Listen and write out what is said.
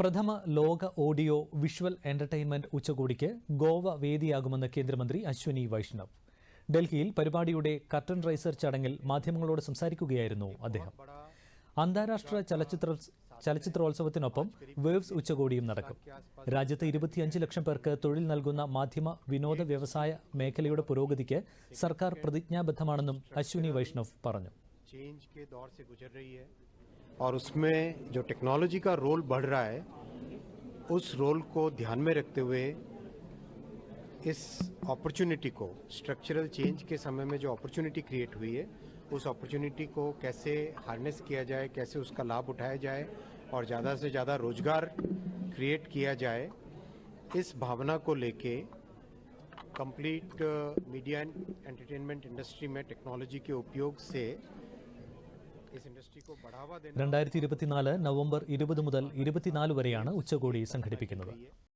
പ്രഥമ ലോക audio visual entertainment ഉച്ചകോടിക്ക് ഗോവ വേദിയാകുമെന്ന് കേന്ദ്രമന്ത്രി അശ്വിനി വൈഷ്ണവ്. ഡൽഹിയിൽ പരിപാടിയുടെ കർട്ടൻ റൈസർ ചടങ്ങിൽ മാധ്യമങ്ങളോട് സംസാരിക്കുകയായിരുന്നു അദ്ദേഹം. അന്താരാഷ്ട്ര ചലച്ചിത്ര ചലച്ചിത്രോത്സവത്തിനൊപ്പം വേവ്സ് ഉച്ചകോടിയും നടക്കും. രാജ്യത്ത് ഇരുപത്തിയഞ്ച് ലക്ഷം പേർക്ക് തൊഴിൽ നൽകുന്ന മാധ്യമ വിനോദ വ്യവസായ മേഖലയുടെ പുരോഗതിക്ക് സർക്കാർ പ്രതിജ്ഞാബദ്ധമാണെന്നും അശ്വിനി വൈഷ്ണവ് പറഞ്ഞു. चेंज के दौर से गुजर रही है और उसमें जो टेक्नोलॉजी का रोल बढ़ रहा है, उस रोल को ध्यान में रखते हुए इस अपॉर्चुनिटी को स्ट्रक्चरल चेंज के समय में जो अपॉर्चुनिटी क्रिएट हुई है, उस अपॉर्चुनिटी को कैसे हार्नेस किया जाए, कैसे उसका लाभ उठाया जाए और ज़्यादा से ज़्यादा रोज़गार क्रिएट किया जाए, इस भावना को लेके complete media and entertainment industry में टेक्नोलॉजी के उपयोग से രണ്ടായിരത്തി ഇരുപത്തിനാല് നവംബർ ഇരുപത് മുതൽ ഇരുപത്തിനാല് വരെയാണ് ഉച്ചകോടി സംഘടിപ്പിക്കുന്നത്.